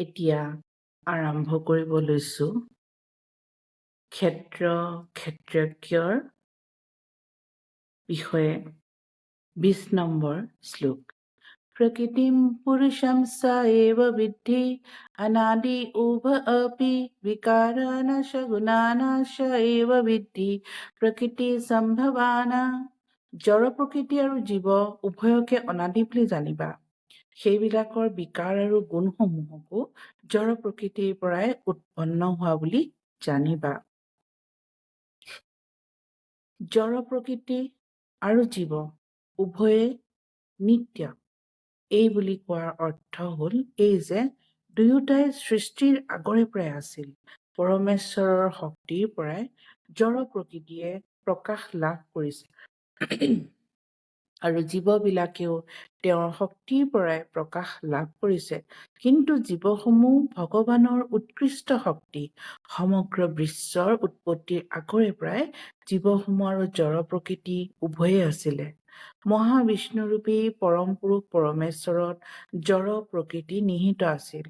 এতিয়া আৰম্ভ কৰিব লৈছো। ক্ষেত্ৰ ক্ষেত্ৰজ্ঞৰ বিষয়ে বিশ নম্বৰ শ্লোক। প্ৰকৃতিম পুৰুষম স এব বিদ্ধি অনাদি উভ अपि বিকাৰানাশ গুণানাশ এব বিদ্ধি প্ৰকৃতি সম্ভৱানা। জড় প্ৰকৃতি আৰু জীৱ উভয়কে অনাদি বুলি জানিবা। সেইবিলাকৰ বিকাৰ আৰু গুণসমূহকো জড় প্ৰকৃতিৰ পৰাই উৎপন্ন হোৱা বুলি জানিবা। জড় প্ৰকৃতি আৰু জীৱ উভয়ে নিত্য। এই বুলি কোৱাৰ অৰ্থ হ'ল এই যে দুয়োটাই সৃষ্টিৰ আগৰে পৰাই আছিল। পৰমেশ্বৰৰ শক্তিৰ পৰাই জড় প্ৰকৃতিয়ে প্ৰকাশ লাভ কৰিছে। আৰু জীৱবিলাকেও তেওঁৰ শক্তিৰ পৰাই প্ৰকাশ লাভ কৰিছে। কিন্তু জীৱসমূহ ভগৱানৰ উৎকৃষ্ট শক্তি সমগ্ৰ বিশ্বৰ উৎপত্তিৰ আগৰে পৰাই জীৱসমূহ আৰু জড় প্ৰকৃতি উভয়ে আছিলে। মহাবিষ্ণুৰূপী পৰম পুৰুষ পৰমেশ্বৰত জড় প্ৰকৃতি নিহিত আছিল।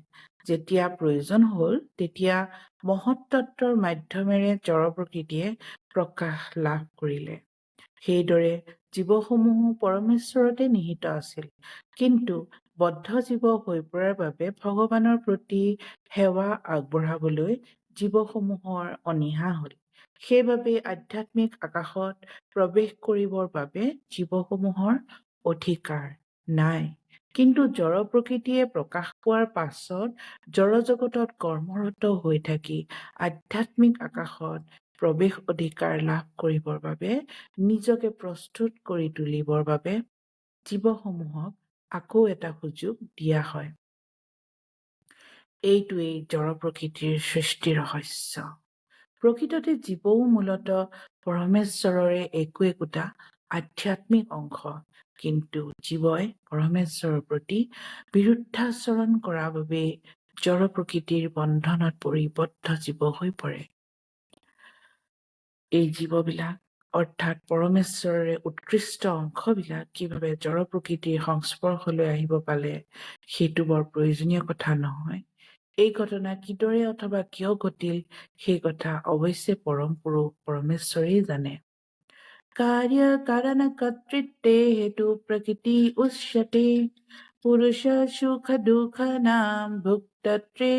যেতিয়া প্ৰয়োজন হ'ল তেতিয়া মহত্তত্বৰ মাধ্যমেৰে জড় প্ৰকৃতিয়ে প্ৰকাশ লাভ কৰিলে। সেইদৰে জীৱসমূহো পৰমেশ্বৰতে নিহিত আছিল। কিন্তু বদ্ধ জীৱ হৈ পৰাৰ বাবে ভগৱানৰ প্ৰতি সেৱা আগবঢ়াবলৈ জীৱসমূহৰ অনীহা হ'ল। সেইবাবে আধ্যাত্মিক আকাশত প্ৰৱেশ কৰিবৰ বাবে জীৱসমূহৰ অধিকাৰ নাই। কিন্তু জড় প্ৰকৃতিয়ে প্ৰকাশ পোৱাৰ পাছত জড় জগতত কৰ্মৰত হৈ থাকি আধ্যাত্মিক আকাশত প্ৰৱেশ অধিকাৰ লাভ কৰিবৰ বাবে নিজকে প্ৰস্তুত কৰি তুলিবৰ বাবে জীৱসমূহক আকৌ এটা সুযোগ দিয়া হয়। এইটোৱেই জড় প্ৰকৃতিৰ সৃষ্টি ৰহস্য। প্ৰকৃততে জীৱও মূলত পৰমেশ্বৰৰে একো একোটা আধ্যাত্মিক অংশ কিন্তু জীৱই পৰমেশ্বৰৰ প্ৰতি বিৰুদ্ধাচৰণ কৰাৰ বাবেই জড় প্ৰকৃতিৰ বন্ধনত পৰি বদ্ধ জীৱ হৈ পৰে। এই জীৱবিলাক অৰ্থাৎ পৰমেশ্বৰৰে উৎকৃষ্ট অংশবিলাক কিভাৱে জড় প্ৰকৃতিৰ সংস্পৰ্শলৈ আহিব পালে সেইটো বৰ প্ৰয়োজনীয় কথা নহয়। এই ঘটনা কিদৰে অথবা কিয় ঘটিল সেই কথা অৱশ্যে পৰম পুৰুষ পৰমেশ্বৰেই জানে। কাৰ্য কাৰণ কৰ্তৃত্বে হেতু প্ৰকৃতি উচ্যতে পুৰুষ সুখ দুঃখ নাম ভুক্তত্ৰে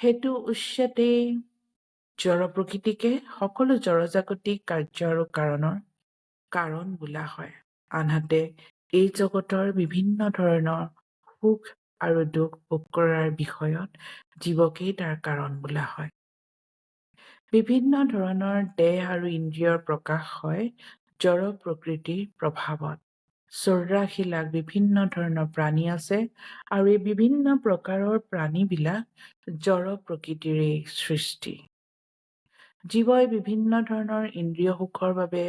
হেতু উচ্যতে জড় প্ৰকৃতিকে সকলো জড়জাগতিক কাৰ্য আৰু কাৰণৰ কাৰণ বোলা হয়। আনহাতে এই জগতৰ বিভিন্ন ধৰণৰ সুখ আৰু দুখ ভোগ কৰাৰ বিষয়ত জীৱকেই তাৰ কাৰণ বোলা হয়। বিভিন্ন ধৰণৰ দেহ আৰু ইন্দ্ৰিয়ৰ প্ৰকাশ হয় জড় প্ৰকৃতিৰ প্ৰভাৱত। চৌৰাশী লাখ বিভিন্ন ধৰণৰ প্ৰাণী আছে আৰু এই বিভিন্ন প্ৰকাৰৰ প্ৰাণীবিলাক জড় প্ৰকৃতিৰে সৃষ্টি। জীৱই বিভিন্ন ধৰণৰ ইন্দ্ৰিয় সুখৰ বাবে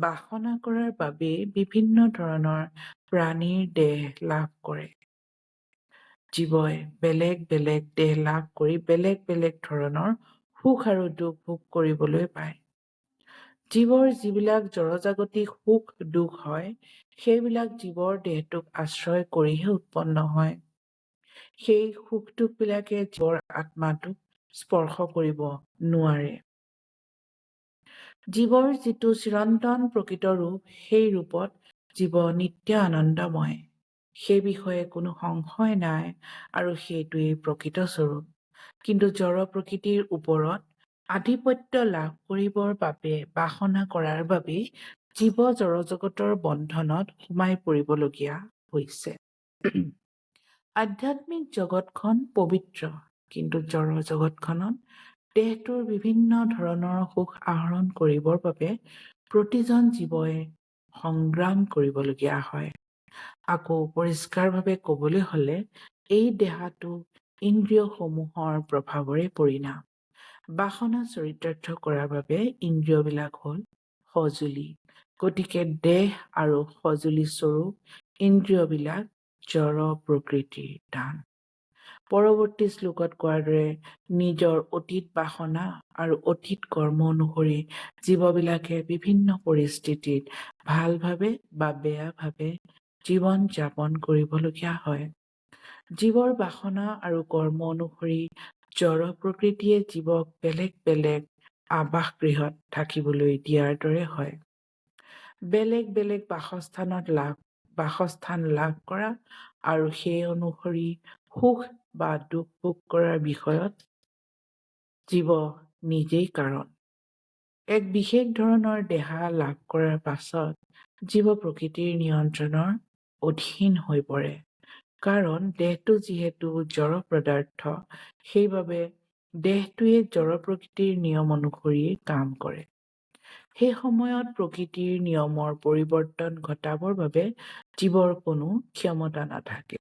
বাসনা কৰাৰ বাবে বিভিন্ন ধৰণৰ প্ৰাণীৰ দেহ লাভ কৰে। জীৱই বেলেগ বেলেগ দেহ লাভ কৰি বেলেগ বেলেগ ধৰণৰ সুখ আৰু দুখ ভোগ কৰিবলৈ পায়। জীৱৰ যিবিলাক জড়জাগতিক সুখ দুখ হয় সেইবিলাক জীৱৰ দেহটোক আশ্ৰয় কৰিহে উৎপন্ন হয়। সেই সুখ দুখবিলাকে জীৱৰ আত্মাটোক স্পৰ্শ কৰিব নোৱাৰে। জীৱৰ যিটো চিৰন্তন প্ৰকৃত ৰূপ সেই ৰূপত জীৱ নিত্য আনন্দময়। সেই বিষয়ে কোনো সংশয় নাই আৰু সেইটোৱেই প্ৰকৃত স্বৰূপ। কিন্তু জড় প্ৰকৃতিৰ ওপৰত আধিপত্য লাভ কৰিবৰ বাবে বাসনা কৰাৰ বাবে জীৱ জড়জগতৰ বন্ধনত সোমাই পৰিবলগীয়া হৈছে। আধ্যাত্মিক জগতখন পবিত্ৰ কিন্তু জড় জগতখনত দেহটোৰ বিভিন্ন ধৰণৰ সুখ আহৰণ কৰিবৰ বাবে প্ৰতিজন জীৱই সংগ্ৰাম কৰিবলগীয়া হয়। আকৌ পৰিষ্কাৰভাৱে ক'বলৈ হ'লে এই দেহাটো ইন্দ্ৰিয়সমূহৰ প্ৰভাৱৰে পৰিণাম। বাসনা চৰিতাৰ্থ কৰাৰ বাবে ইন্দ্ৰিয়বিলাক হ'ল সঁজুলি। গতিকে দেহ আৰু সঁজুলি স্বৰূপ ইন্দ্ৰিয়বিলাক জড় প্ৰকৃতিৰ দান। পৰৱৰ্তী শ্লোকত কোৱাৰ দৰে নিজৰ অতীত বাসনা আৰু অতীত কৰ্ম অনুসৰি জীৱবিলাকে বিভিন্ন পৰিস্থিতিত ভালভাৱে বা বেয়াভাৱে জীৱন যাপন কৰিবলগীয়া হয়। জীৱৰ বাসনা আৰু কৰ্ম অনুসৰি জড় প্ৰকৃতিয়ে জীৱক বেলেগ বেলেগ আৱাসগৃহত থাকিবলৈ দিয়াৰ দৰে হয়। বেলেগ বেলেগ বাসস্থানত লাভ বাসস্থান লাভ কৰা আৰু সেই অনুসৰি সুখ বা দুখ ভোগ কৰাৰ বিষয়ত জীৱ নিজেই কাৰণ। এক বিশেষ ধৰণৰ দেহা লাভ কৰাৰ পাছত জীৱ প্ৰকৃতিৰ নিয়ন্ত্ৰণৰ অধীন হৈ পৰে। কাৰণ দেহটো যিহেতু জড় পদাৰ্থ সেইবাবে দেহটোৱে জড় প্ৰকৃতিৰ নিয়ম অনুসৰিয়ে কাম কৰে। সেই সময়ত প্ৰকৃতিৰ নিয়মৰ পৰিৱৰ্তন ঘটাবৰ বাবে জীৱৰ কোনো ক্ষমতা নাথাকে।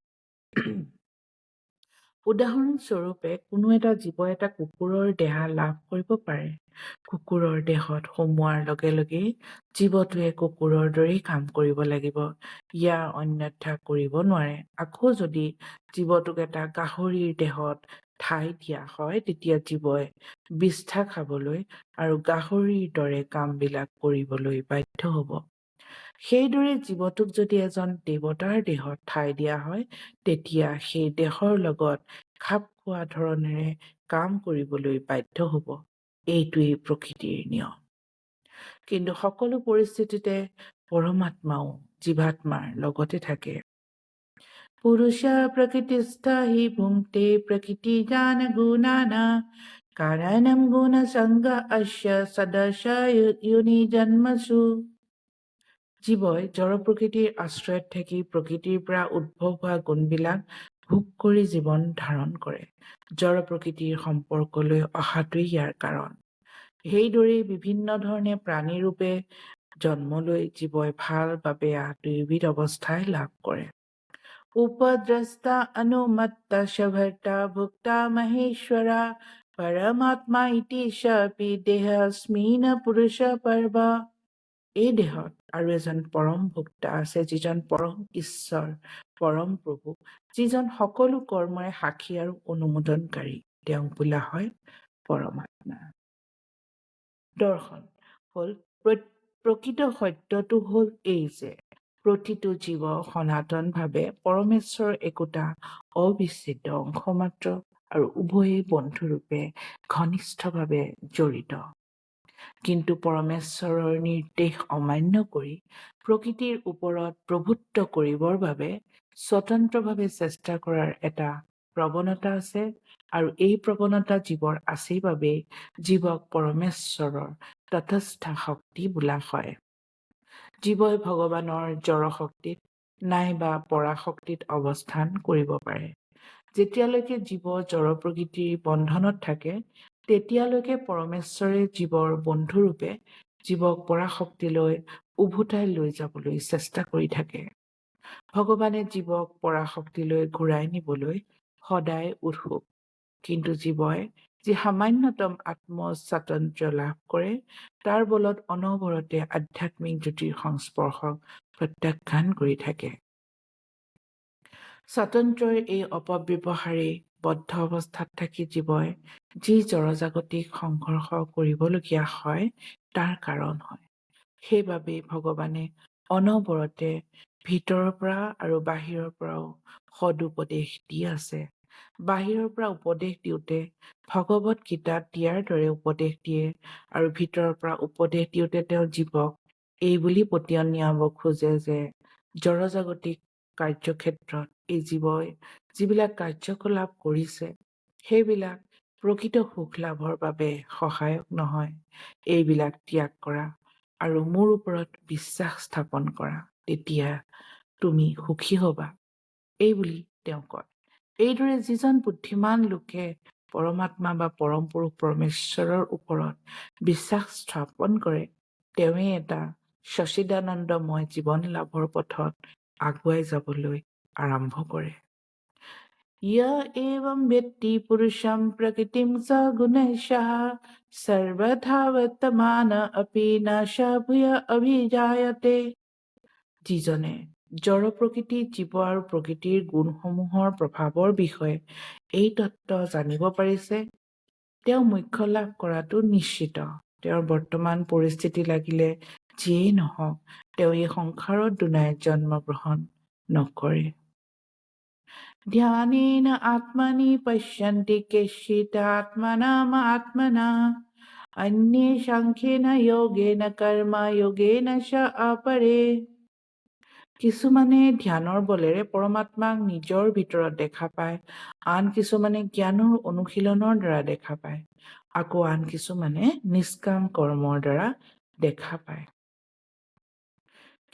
উদাহৰণস্বৰূপে কোনো এটা জীৱ এটা কুকুৰৰ দেহা লাভ কৰিব পাৰে। কুকুৰৰ দেহত সোমোৱাৰ লগে লগেই জীৱটোৱে কুকুৰৰ দৰেই কাম কৰিব লাগিব। ইয়াৰ অন্যথা কৰিব নোৱাৰে। আকৌ যদি জীৱটোক এটা গাহৰিৰ দেহত ঠাই দিয়া হয় তেতিয়া জীৱই বিষ্ঠা খাবলৈ আৰু গাহৰিৰ দৰে কামবিলাক কৰিবলৈ বাধ্য হ'ব। সেইদৰে জীৱটোক যদি এজন দেৱতাৰ দেহত ঠাই দিয়া হয় তেতিয়া সেই দেহৰ লগত খাপ খোৱা ধৰণেৰে কাম কৰিবলৈ বাধ্য হ'ব। এইটোৱেই প্ৰকৃতিৰ নিয়ম। কিন্তু সকলো পৰিস্থিতিতে পৰমাত্মাও জীৱাত্মাৰ লগতে থাকে। পুৰুষ প্ৰকৃতিস্থ ভুংতে প্ৰকৃতি জান গুণানা কাৰণম গুণ সংগ অস্য সদশ জন্মসু। জীৱই জড় প্ৰকৃতিৰ আশ্ৰয়ত থাকি প্ৰকৃতিৰ পৰা উদ্ভৱ হোৱা গুণবিলাক ভোগ কৰি জীৱন ধাৰণ কৰে। জড় প্ৰকৃতিৰ সম্পৰ্কলৈ অহাটোৱেই ইয়াৰ কাৰণ। সেইদৰেই বিভিন্ন ধৰণে প্ৰাণীৰূপে জন্ম লৈ জীৱই ভাল বা বেয়া দুয়োবিধ অৱস্থাই লাভ কৰে। উপদ্ৰষ্টা অনুমত্ত সভৰ্তা ভুক্তা মহেশ্বৰা পৰমাত্মা ইতি সপি দেহস্মিন পুৰুষ পৰ্ব। এই দেহত আৰু এজন পৰম ভোক্তা আছে যিজন পৰম ঈশ্বৰ পৰম প্ৰভু যিজন সকলো কৰ্মৰে সাক্ষী আৰু অনুমোদনকাৰী। তেওঁক বোলা হয় পৰমাত্মা। দৰ্শন হ'ল প্ৰ- প্ৰকৃত সত্যটো হ'ল এই যে প্ৰতিটো জীৱ সনাতনভাৱে পৰমেশ্বৰৰ একোটা অবিচ্ছেদ্য অংশ মাত্ৰ আৰু উভয়েই বন্ধুৰূপে ঘনিষ্ঠভাৱে জড়িত। কিন্তু পৰমেশ্বৰৰ নিৰ্দেশ অমান্য কৰি প্ৰকৃতিৰ ওপৰত প্ৰভুত্ব কৰিবৰ বাবে স্বতন্ত্ৰভাৱে চেষ্টা কৰাৰ এটা প্ৰৱণতা আছে আৰু এই প্ৰৱণতা জীৱৰ আছে বাবেই জীৱক পৰমেশ্বৰৰ তথস্থা শক্তি বোলা হয়। জীৱই ভগৱানৰ জড়শক্তিত নাইবা পৰাশক্তিত অৱস্থান কৰিব পাৰে। যেতিয়ালৈকে জীৱ জড় প্ৰকৃতিৰ বন্ধনত থাকে তেতিয়ালৈকে পৰমেশ্বৰে জীৱৰ বন্ধুৰূপে জীৱক পৰাশক্তিলৈ উভতাই লৈ যাবলৈ চেষ্টা কৰি থাকে। ভগৱানে জীৱক পৰাশক্তিলৈ ঘূৰাই নিবলৈ সদায় উৎসুক। কিন্তু জীৱই যি সামান্যতম আত্ম স্বাতন্ত্ৰ্য লাভ কৰে তাৰ বলত অনবৰতে আধ্যাত্মিক জ্যোতিৰ সংস্পৰ্শক প্ৰত্যাখ্যান কৰি থাকে। স্বাতন্ত্ৰ্যৰ এই অপব্যৱহাৰেই বদ্ধ অৱস্থাত থাকি জীৱই যি জড়জাগতিক সংঘৰ্ষ কৰিবলগীয়া হয় তাৰ কাৰণ হয়। সেইবাবেই ভগৱানে অনবৰতে ভিতৰৰ পৰা আৰু বাহিৰৰ পৰাও সদুপদেশ দি আছে। বাহিৰৰ পৰা উপদেশ দিওঁতে ভগৱত গীতাত দিয়াৰ দৰে উপদেশ দিয়ে আৰু ভিতৰৰ পৰা উপদেশ দিওঁতে তেওঁ জীৱক এই বুলি পতিয়ন নিয়াব খোজে যে জড়জাগতিক কাৰ্যক্ষেত্ৰত এই জীৱই যিবিলাক কাৰ্যকলাপ কৰিছে সেইবিলাক প্ৰকৃত সুখ লাভৰ বাবে সহায়ক নহয়। এইবিলাক ত্যাগ কৰা আৰু মোৰ ওপৰত বিশ্বাস স্থাপন কৰা। তেতিয়া তুমি সুখী হবা এই বুলি তেওঁ কয়। এইদৰে যিজন বুদ্ধিমান লোকে পৰমাত্মা বা পৰম পুৰুষ পৰমেশ্বৰৰ ওপৰত বিশ্বাস স্থাপন কৰে তেওঁৱেই এটা সচিদানন্দময় জীৱন লাভৰ পথত আগুৱাই যাবলৈ আৰম্ভ কৰে। य एवं वेत्ति पुरुषं प्रकृतिं स गुणैषः सर्वथा वर्तमान अपि न स भूय অভিজায়তে যিজনে জড় প্ৰকৃতি জীৱ আৰু প্ৰকৃতিৰ গুণসমূহৰ প্ৰভাৱৰ বিষয়ে এই তত্ত্ব জানিব পাৰিছে তেওঁ মুখ্য লাভ কৰাটো নিশ্চিত তেওঁৰ বৰ্তমান পৰিস্থিতি লাগিলে যিয়েই নহওক তেওঁ এই সংসাৰত দুনাই জন্মগ্ৰহণ নকৰে ध्यानेन आत्मनि पश्यन्ति केचित् आत्मनाम आत्मना अन्ये সাংখ্যেন যোগেন কৰ্ম যোগেন চ অপৰে কিছুমানে ধ্যানৰ বলেৰে পৰমাত্মাক নিজৰ ভিতৰত দেখা পায় আন কিছুমানে জ্ঞানৰ অনুশীলনৰ দ্বাৰা দেখা পায় আকৌ আন কিছুমানে নিষ্কাম কৰ্মৰ দ্বাৰা দেখা পায়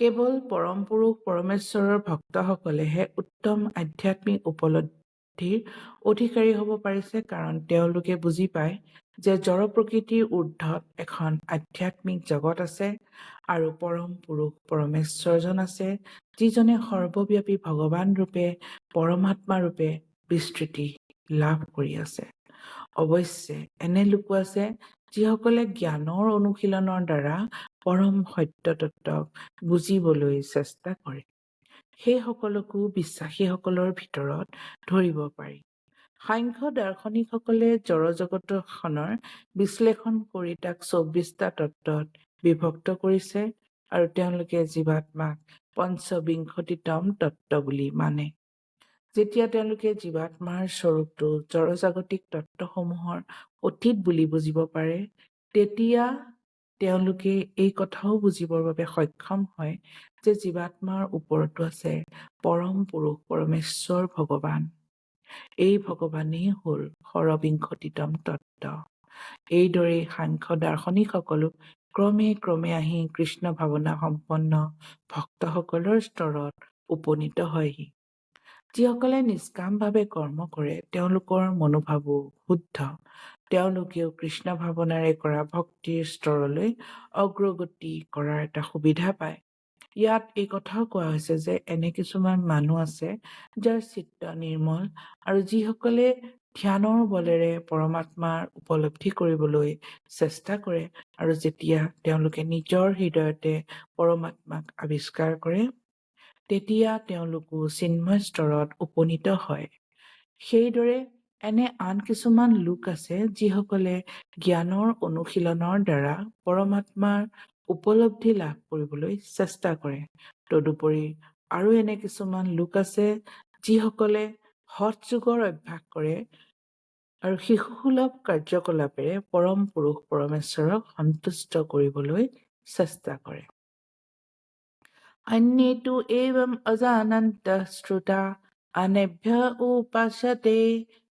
কেৱল পৰম পুৰুষ পৰমেশ্বৰৰ ভক্তসকলেহে উত্তম আধ্যাত্মিক উপলব্ধিৰ অধিকাৰী হ'ব পাৰিছে কাৰণ তেওঁলোকে বুজি পায় যে জড় প্ৰকৃতিৰ ঊৰ্ধত এখন আধ্যাত্মিক জগত আছে আৰু পৰম পুৰুষ পৰমেশ্বৰজন আছে যিজনে সৰ্বব্যাপী ভগৱান ৰূপে পৰমাত্মা ৰূপে বিস্তৃতি লাভ কৰি আছে। অৱশ্যে এনে লোকো আছে যিসকলে জ্ঞানৰ অনুশীলনৰ দ্বাৰা পৰম সত্য তত্ত্বক বুজিবলৈ চেষ্টা কৰে সেইসকলকো বিশ্বাসীসকলৰ ভিতৰত ধৰিব পাৰি। সাংখ্য দাৰ্শনিকসকলে জড়জগতখনৰ বিশ্লেষণ কৰি তাক চৌব্বিছটা তত্ত্বত বিভক্ত কৰিছে আৰু তেওঁলোকে জীৱাত্মাক পঞ্চবিংশতিতম তত্ত্ব বুলি মানে। যেতিয়া তেওঁলোকে জীৱাত্মাৰ স্বৰূপটো জড়জাগতিক তত্ত্বসমূহৰ অতীত বুলি বুজিব পাৰে তেতিয়া তেওঁলোকে এই কথাও বুজিবৰ বাবে সক্ষম হয় যে জীৱাত্মাৰ ওপৰতো আছে পৰম পুৰুষ পৰমেশ্বৰ ভগৱান। এই ভগৱানেই হ'ল ষড়বিংশতিতম তত্ত্ব। এইদৰেই সাংখ্য দাৰ্শনিকসকলো ক্ৰমে ক্ৰমে আহি কৃষ্ণ ভাৱনা সম্পন্ন ভক্তসকলৰ স্তৰত উপনীত হয়হি। যিসকলে নিষ্কামভাৱে কৰ্ম কৰে তেওঁলোকৰ মনোভাৱো শুদ্ধ। তেওঁলোকেও কৃষ্ণ ভাৱনাৰে কৰা ভক্তিৰ স্তৰলৈ অগ্ৰগতি কৰাৰ এটা সুবিধা পায়। ইয়াত এই কথাও কোৱা হৈছে যে এনে কিছুমান মানুহ আছে যাৰ চিত্ত নিৰ্মল আৰু যিসকলে ধ্যানৰ বলেৰে পৰমাত্মাৰ উপলব্ধি কৰিবলৈ চেষ্টা কৰে আৰু যেতিয়া তেওঁলোকে নিজৰ হৃদয়তে পৰমাত্মাক আৱিষ্কাৰ কৰে তেতিয়া তেওঁলোকো চিন্ময় স্তৰত উপনীত হয়। সেইদৰে এনে আন কিছুমান লোক আছে যিসকলে জ্ঞানৰ অনুশীলনৰ দ্বাৰা পৰমাত্মাৰ উপলব্ধি লাভ কৰিবলৈ চেষ্টা কৰে। তদুপৰি আৰু এনে কিছুমান লোক আছে যিসকলে সৎ যুগৰ অভ্যাস কৰে আৰু শিশুসুলভ কাৰ্যকলাপেৰে পৰম পুৰুষ পৰমেশ্বৰক সন্তুষ্ট কৰিবলৈ চেষ্টা কৰে। अन्येतु एवम् अजानन्तः श्रुता अनेभ्य उपासते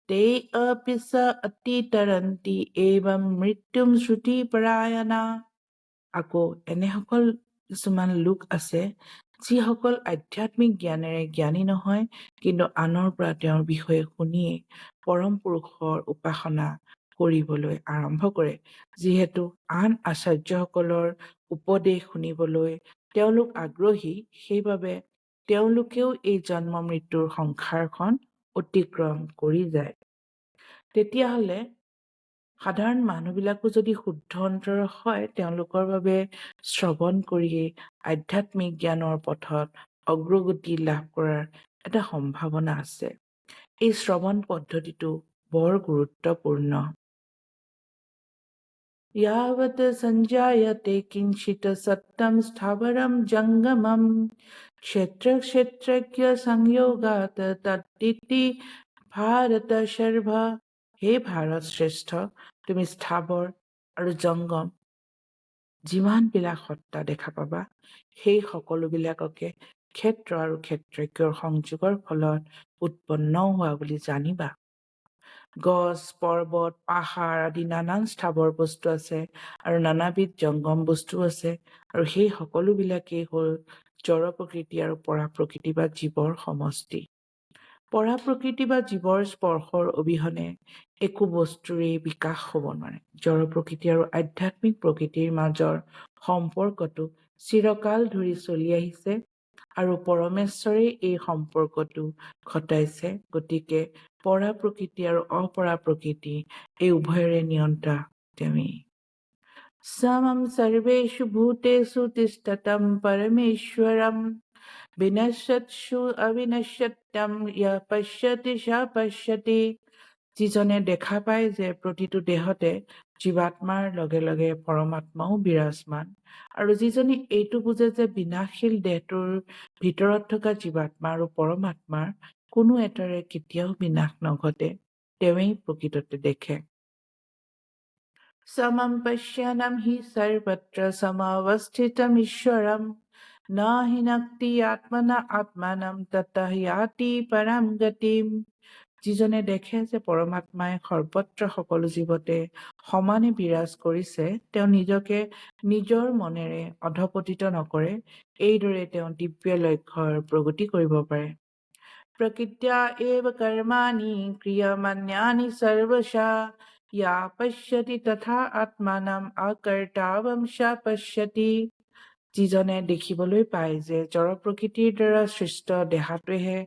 ते अपि स अतितरन्ति एवं মৃত্যুম শ্ৰুতিপৰায়ণা আকৌ এনেসকল কিছুমান লোক আছে যিসকল আধ্যাত্মিক জ্ঞানেৰে জ্ঞানী নহয় কিন্তু আনৰ পৰা তেওঁৰ বিষয়ে শুনিয়ে পৰম পুৰুষৰ উপাসনা কৰিবলৈ আৰম্ভ কৰে যিহেতু আন আচাৰ্যসকলৰ উপদেশ শুনিবলৈ তেওঁলোক আগ্ৰহী সেইবাবে তেওঁলোকেও এই জন্ম মৃত্যুৰ সংসাৰখন অতিক্ৰম কৰি যায়। তেতিয়াহ'লে সাধাৰণ মানুহবিলাকো যদি শুদ্ধ অন্তৰ হয় তেওঁলোকৰ বাবে শ্ৰৱণ কৰিয়েই আধ্যাত্মিক জ্ঞানৰ পথত অগ্ৰগতি লাভ কৰাৰ এটা সম্ভাৱনা আছে। এই শ্ৰৱণ পদ্ধতিটো বৰ গুৰুত্বপূৰ্ণ। यावत् सञ्जायते किञ्चित् सत्तं स्थावरं जङ्गमं क्षेत्रक्षेत्रज्ञसंयोगात् तद्दिति ভাৰত সৰ্ব হে ভাৰত শ্ৰেষ্ঠ তুমি স্থাৱৰ আৰু জংগম যিমানবিলাক সত্তা দেখা পাবা সেই সকলোবিলাককে ক্ষেত্ৰ আৰু ক্ষেত্ৰজ্ঞৰ সংযোগৰ ফলত উৎপন্ন হোৱা বুলি জানিবা গছ পৰ্বত পাহাৰ আদি নানান স্থাৱৰ বস্তু আছে আৰু নানাবিধ জংগম বস্তু আছে আৰু সেই সকলোবিলাকেই হ'ল জড় প্ৰকৃতি আৰু পৰা প্ৰকৃতি বা জীৱৰ সমষ্টি। পৰা প্ৰকৃতি বা জীৱৰ স্পৰ্শৰ অবিহনে একো বস্তুৰেই বিকাশ হ'ব নোৱাৰে। জড় প্ৰকৃতি আৰু আধ্যাত্মিক প্ৰকৃতিৰ মাজৰ সম্পৰ্কটো চিৰকাল ধৰি চলি আহিছে আৰু পৰমেশ্বৰেই এই সম্পৰ্কটো ঘটাইছে। গতিকে পৰা প্ৰকৃতি আৰু অপৰা প্ৰকৃতি এই উভয়ৰে নিয়ন্তা তুমি সমম সৰ্বেষু ভূতেষু তিষ্ঠতম পৰমেশ্বৰম বিনশ্যৎসু অবিনশ্যতম ইয়া পশ্যতি সা পশ্যতি। যিজনে দেখা পায় যে প্ৰতিটো দেহতে জীৱাত্মাৰ লগে লগে পৰমাত্মাও বিৰাজমান। আৰু যিজনে এইটো বুজে যে বিনাশীল দেহটোৰ ভিতৰত থকা জীৱাত্মা আৰু পৰমাত্মাৰ কোনো এটাৰে কেতিয়াও বিনাশ নঘটে তেওঁৱেই প্ৰকৃততে দেখে। সমম পশ্যনম হি সৰ্বত্ৰ সমাৱস্থিতম ঈশ্বৰম ন হিনক্তি আত্মনা আত্মানম ততঃ য়াতি পৰম গতিম। যিজনে দেখে যে পৰমাত্মাই সৰ্বত্ৰ সকলো জীৱতে সমানে বিৰাজ কৰিছে তেওঁ নিজকে নিজৰ মনেৰে অধপতিত নকৰে এইদৰে তেওঁ দিব্য লক্ষ্যৰ প্ৰগতি কৰিব পাৰে। এव কৰ্মাণি ক্ৰিয়মান্যানি সৰ্বশা ইয়া পশ্যতি তথা আত্মানাম অকৰ্তাৱম স পশ্যতি যিজনে দেখিবলৈ পায় যে জড় প্ৰকৃতিৰ দ্বাৰা সৃষ্ট দেহাটোৱেহে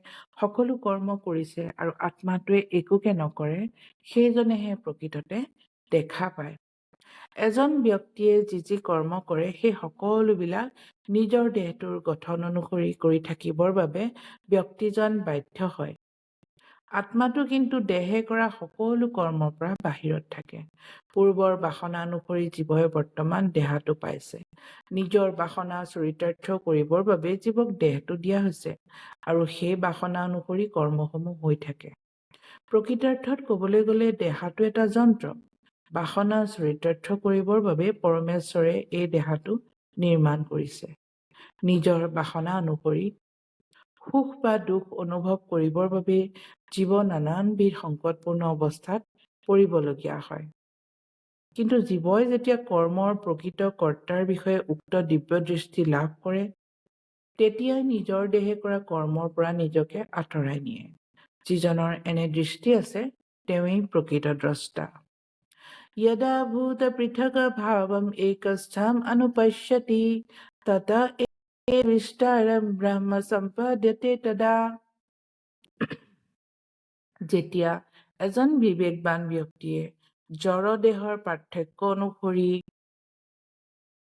সকলো কৰ্ম কৰিছে আৰু আত্মাটোৱে একোকে নকৰে সেইজনেহে প্ৰকৃততে দেখা পায়। এজন ব্যক্তিয়ে যি যি কৰ্ম কৰে সেই সকলোবিলাক নিজৰ দেহটোৰ গঠন অনুসৰি কৰি থাকিবৰ বাবে ব্যক্তিজন বাধ্য হয়। আত্মাটো কিন্তু দেহে কৰা সকলো কৰ্মৰ পৰা বাহিৰত থাকে। পূৰ্বৰ বাসনা অনুসৰি জীৱই বৰ্তমান দেহাটো পাইছে। নিজৰ বাসনা চৰিতাৰ্থ কৰিবৰ বাবে জীৱক দেহটো দিয়া হৈছে আৰু সেই বাসনা অনুসৰি কৰ্মসমূহ হৈ থাকে। প্ৰকৃতাৰ্থত ক'বলৈ গ'লে দেহাটো এটা যন্ত্ৰ। বাসনা চৰিতাৰ্থ কৰিবৰ বাবে পৰমেশ্বৰে এই দেহাটো নিৰ্মাণ কৰিছে। নিজৰ বাসনা অনুসৰি সুখ বা দুখ অনুভৱ কৰিবৰ বাবে জীৱ নানানবিধ সংকটপূৰ্ণ অৱস্থাত পৰিবলগীয়া হয়। কিন্তু জীৱই যেতিয়া কৰ্মৰ প্ৰকৃত কৰ্তাৰ বিষয়ে উক্ত দিব্য দৃষ্টি লাভ কৰে তেতিয়াই নিজৰ দেহে কৰা কৰ্মৰ পৰা নিজকে আঁতৰাই নিয়ে। যিজনৰ এনে দৃষ্টি আছে তেওঁৱেই প্ৰকৃত দ্ৰষ্টা। यदा भूतपृथग्भावम् एकस्थम् अनुपश्यति तत विस्तारं ব্ৰহ্ম সম্পদ্যতে তদা যেতিয়া এজন বিবেকবান ব্যক্তিয়ে জড় দেহৰ পাৰ্থক্য অনুসৰি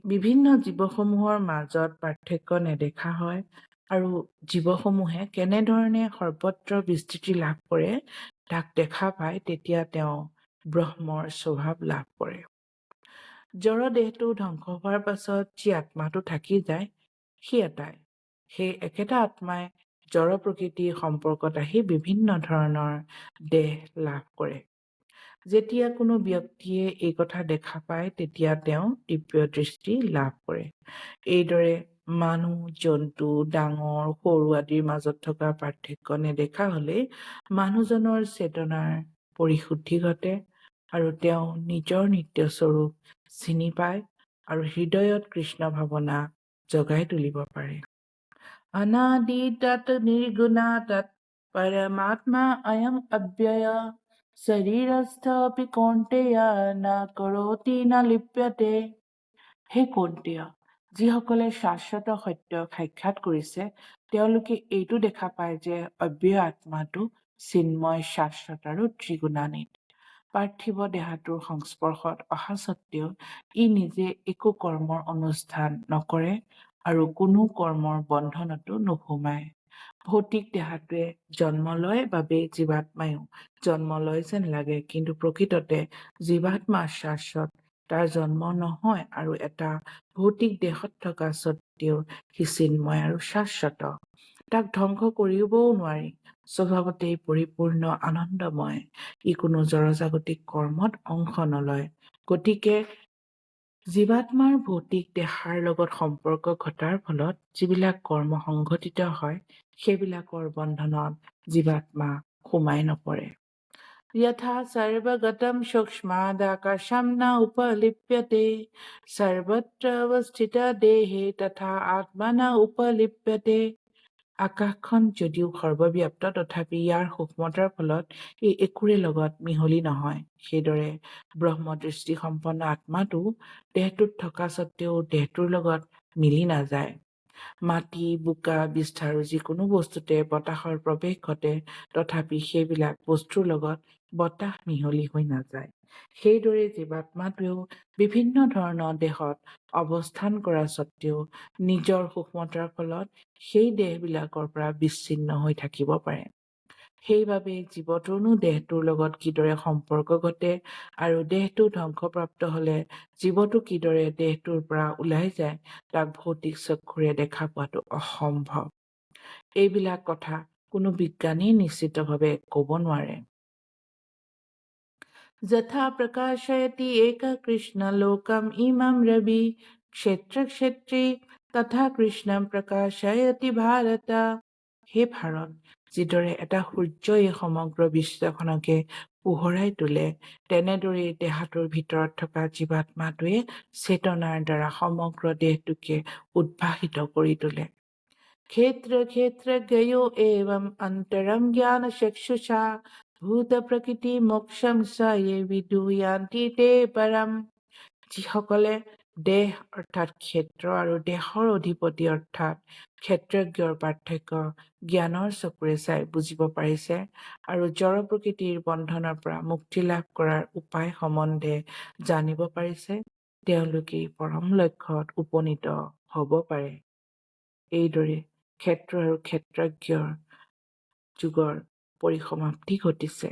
বিভিন্ন জীৱসমূহৰ মাজত পাৰ্থক্য নেদেখা হয় আৰু জীৱসমূহে কেনেধৰণে সৰ্বত্ৰ বিস্তৃতি লাভ কৰে তাক দেখা পায় তেতিয়া তেওঁ ব্ৰহ্মৰ স্বভাৱ লাভ কৰে। জড় দেহটো ধ্বংস হোৱাৰ পাছত যি আত্মাটো থাকি যায় সি এটাই। সেই একেটা আত্মাই জড় প্ৰকৃতিৰ সম্পৰ্কত আহি বিভিন্ন ধৰণৰ দেহ লাভ কৰে। যেতিয়া কোনো ব্যক্তিয়ে এই কথা দেখা পায় তেতিয়া তেওঁ দিব্য দৃষ্টি লাভ কৰে। এইদৰে মানুহ জন্তু ডাঙৰ সৰু আদিৰ মাজত থকা পাৰ্থক্য নেদেখা হলে মানুহজনৰ চেতনাৰ পৰিশুদ্ধি ঘটে আৰু তেওঁ নিজৰ নিত্যস্বৰূপ চিনি পায় আৰু হৃদয়ত কৃষ্ণ ভাৱনা জগাই তুলিব পাৰে। অনাদি তৎ নিৰ্গুণা তৎ পৰমাত্মা অয়ম অব্যয়। শৰীৰস্থপি কৌন্তেয় ন কৰোতি ন লিপ্যতে। হে কৌন্তেয় যিসকলে শাশ্বত সত্যক সাক্ষাৎ কৰিছে তেওঁলোকে এইটো দেখা পায় যে অব্যয় আত্মাটো চিন্ময় শাশ্বত আৰু ত্ৰিগুণান্বিত। পাৰ্থিৱ দেহাটোৰ সংস্পৰ্শত অহা স্বত্বেও ই নিজে একো কৰ্মৰ অনুষ্ঠান নকৰে আৰু কোনো কৰ্মৰ বন্ধনতো নোসোমায়। ভৌতিক দেহাটোৱে জন্ম লয় বাবে জীৱাত্মায়ো জন্ম লয় যেন লাগে কিন্তু প্ৰকৃততে জীৱাত্মা শাশ্বত তাৰ জন্ম নহয় আৰু এটা ভৌতিক দেহত থকা স্বত্বেও সি চিন্ময় আৰু শাশ্বত তাক ধ্বংস কৰিবও নোৱাৰি স্বভাৱতেই পৰিপূৰ্ণ আনন্দময় ই কোনো জড়জাগতিক কৰ্মত অংশ নলয় গতিকে জীৱাত্মাৰ ভৌতিক দেহাৰ লগত সম্পৰ্ক ঘটাৰ ফলত যিবিলাক কৰ্ম সংঘটিত হয় সেইবিলাকৰ বন্ধনত জীৱাত্মা সোমাই নপৰে यथा सर्वगतं सूक्ष्मादाकाशं न उपलिप्यते सर्वत्र अवस्थितदेहे তথা আত্মা ন উপলিপ্যতে আকাশখন যদিও সৰ্বব্যাপ্ত তথাপি ইয়াৰ সূক্ষ্মতাৰ ফলত ই একোৰে লগত মিহলি নহয়। সেইদৰে ব্ৰহ্মদৃষ্টি সম্পন্ন আত্মাটো দেহটোত থকা স্বত্বেও দেহটোৰ লগত মিলি নাযায়। মাটি বোকা বিষ্ঠাৰ যিকোনো বস্তুতে বতাহৰ প্ৰৱেশ ঘটে তথাপি সেইবিলাক বস্তুৰ লগত বতাহ মিহলি হৈ নাযায়। সেইদৰে জীৱাত্মাটোৱেও বিভিন্ন ধৰণৰ দেহত অৱস্থান কৰা স্বত্বেও নিজৰ সূক্ষ্মতাৰ ফলত সেই দেহবিলাকৰ পৰা বিচ্ছিন্ন হৈ থাকিব পাৰে। সেইবাবে জীৱটোৰনো দেহটোৰ লগত কিদৰে সম্পৰ্ক ঘটে আৰু দেহটো ধ্বংসপ্ৰাপ্ত হলে জীৱটো কিদৰে দেহটোৰ পৰা ওলাই যায় তাক ভৌতিক চক্ষুৰে দেখা পোৱাটো অসম্ভৱ। এইবিলাক কথা কোনো বিজ্ঞানী নিশ্চিতভাৱে ক'ব নোৱাৰে। যথা প্ৰকাশয়তি এক কৃষ্ণ লোকম ইমাম ৰবি ক্ষেত্ৰ ক্ষেত্ৰী তথা কৃষ্ণম প্ৰকাশয়তি ভাৰত হে ভাৰত যিদৰে এটা সূৰ্যই সমগ্ৰ বিশ্বখনকে পোহৰাই তোলে তেনেদৰে দেহাটোৰ ভিতৰত থকা জীৱাত্মাটোৱে চেতনাৰ দ্বাৰা সমগ্ৰ দেহটোকে উদ্ভাসিত কৰি তোলে। ক্ষেত্ৰ ক্ষেত্ৰজ্ঞয়ো এवं অন্তৰম জ্ঞান চক্ষুষা। ভূত প্ৰকৃতি মোক্ষম স য়ে বিদুয়ান্তি তে পৰম। যিসকলে দেহ অৰ্থাৎ ক্ষেত্ৰ আৰু দেহৰ অধিপতি অৰ্থাৎ ক্ষেত্ৰজ্ঞৰ পাৰ্থক্য জ্ঞানৰ চকুৰে চাই বুজিব পাৰিছে আৰু জড় প্ৰকৃতিৰ বন্ধনৰ পৰা মুক্তি লাভ কৰাৰ উপায় সম্বন্ধে জানিব পাৰিছে তেওঁলোকেই পৰম লক্ষ্যত উপনীত হ'ব পাৰে। এইদৰে ক্ষেত্ৰ আৰু ক্ষেত্ৰজ্ঞৰ যুগৰ পৰিসমাপ্তি ঘটিছে